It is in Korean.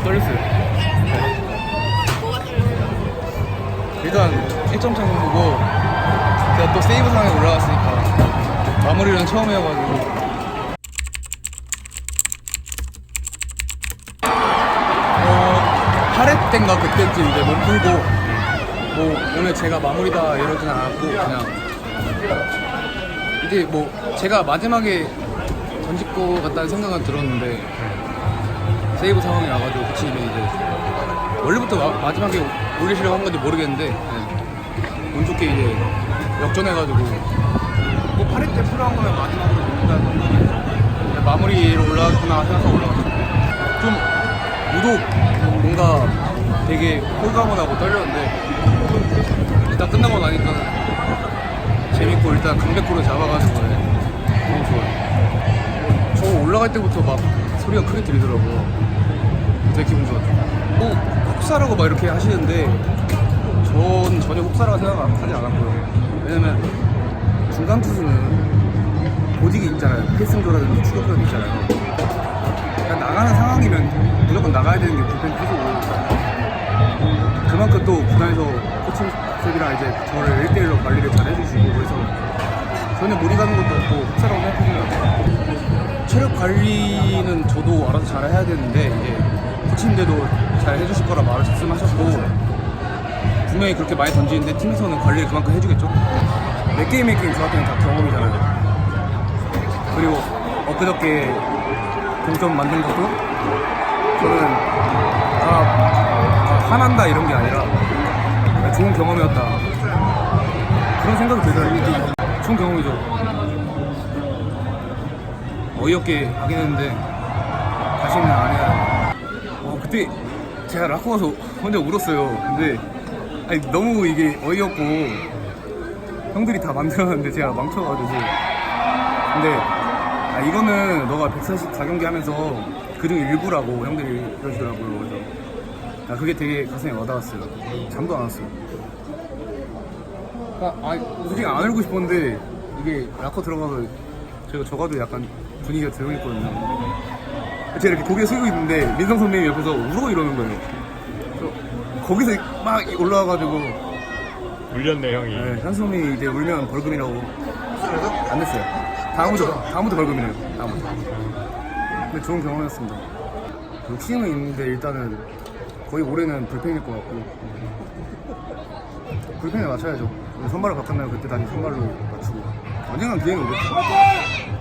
저 떨렸어요. 일단 1점 차는 보고 제가 또 세이브 상에 올라갔으니까 마무리는 처음 해가지고 어, 8회 때인가 그때쯤 이제 몸 풀고 뭐 오늘 제가 마무리다 이러진 않았고 그냥 이제 뭐 제가 마지막에 던질 것 같다는 생각은 들었는데 세이브 상황이 와가지고 그치면 이제 원래부터 마, 지막에 올리시려고 한 건지 모르겠는데 네. 운 좋게 이제 역전해가지고. 뭐 8회 때 필요한 거면 마지막으로 생각이 마무리로 올라갔구나 생각하고 올라갔죠 좀 유독 뭔가 되게 홀가분하고 떨렸는데 일단 끝나고 나니까 재밌고 일단 강백호를 잡아가지고 네. 너무 좋아요. 저 올라갈 때부터 막 소리가 크게 들리더라고요 되게 기분 좋았죠. 뭐 혹사라고 막 이렇게 하시는데 전 전혀 혹사라고 생각하지 않았고요. 왜냐면 중간 투수는 보직이 있잖아요. 패승조라든지 추격력이 있잖아요. 그냥 나가는 상황이면 무조건 나가야 되는 게 불펜 투수고. 그만큼 또 구단에서 코칭 스텝이랑 이제 저를 1대1로 관리를 잘 해주시고 그래서 전혀 무리 가는 것도 없고 혹사라고 생각해요. 체력 관리는 저도 알아서 잘 해야 되는데 이제 코치님들도 잘 해주실 거라 말씀하셨고 분명히 그렇게 많이 던지는데 팀에서는 관리를 그만큼 해주겠죠? 몇 게임 몇 게임 저한테는 다 경험이잖아요 그리고 엊그저께 동점 만든 것도 저는 아, 아, 화난다 이런 게 아니라 좋은 경험이었다. 그런 생각이 들더라고요. 좋은 경험이죠. 어이없게 하긴 했는데 다시는 안 그때 제가 라코 가서 혼자 울었어요. 근데 아니, 너무 이게 어이없고 형들이 다 만들었는데 제가 망쳐가지고. 근데 아, 이거는 너가 144경기 하면서 그중 일부라고 형들이 그러시더라고요. 그래서 아, 그게 되게 가슴에 와닿았어요. 잠도 안 왔어요. 아, 아니, 솔직히 안 울고 싶었는데 이게 라커 들어가서 제가 저가도 약간 분위기가 들어있거든요 제가 이렇게 고개 숙이고 있는데 민성 선배님 옆에서 울어 이러는 거예요. 그래서 거기서 막 올라와가지고. 울렸네 형이. 네, 현수 형이 이제 울면 벌금이라고. 안 냈어요. 다음부터 다음부터 벌금이래요. 다음부터. 근데 좋은 경험이었습니다. 욕심은 있는데 일단은 거의 올해는 불펜일 것 같고. 불펜에 맞춰야죠. 선발을 바꿨나요 그때 다시 선발로 맞추고. 언젠간 기회는 오겠죠